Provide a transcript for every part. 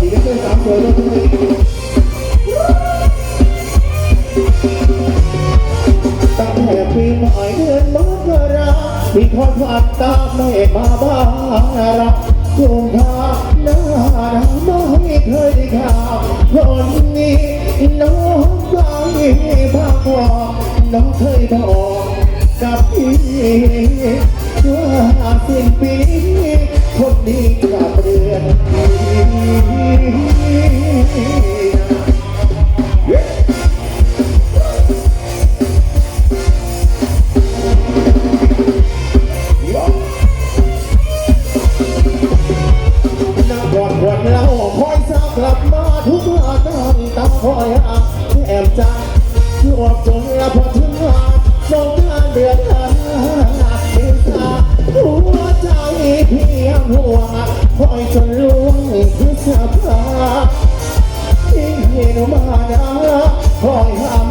ดีามสวพี่ใหม่เดืนมกรามีคนผ่านตามม่มาบางรักกลุ่มทางหน้าไเคยด้าวคนนี้น้องใจภาคว่าน้องเคยบอก ทุกอาตั้งตาคอยอาแอบจังชั่วจนอพอถึงอานสงกานเดือนอาเมษาหัวใจเพียงห่วคอยจนล่วงคือสภาที่เห็นมาดาคอยหา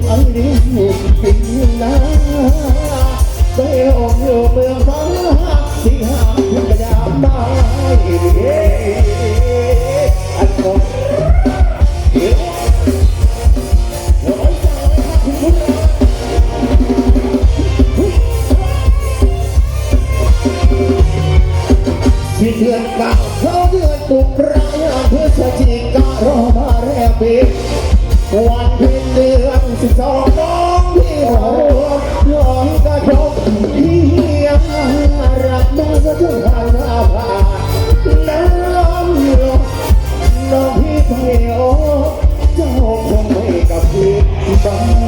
ดึงไอ้ดินปีนาไปหลงอยู่เมืองฟ้าที่หาถึงกระยาไม่อันก็เดี๋ยวร้อยใจคุณผู้ชมที่เดือนเก้าเขาเดือนตุล สิบสองน้องพี่เราลอยกระทงพี่ยังรักมาซะถึงทางหน้าผาน้ำหยดน้องพี่ไปโอเจ้าคงไม่กับพี่ต้อง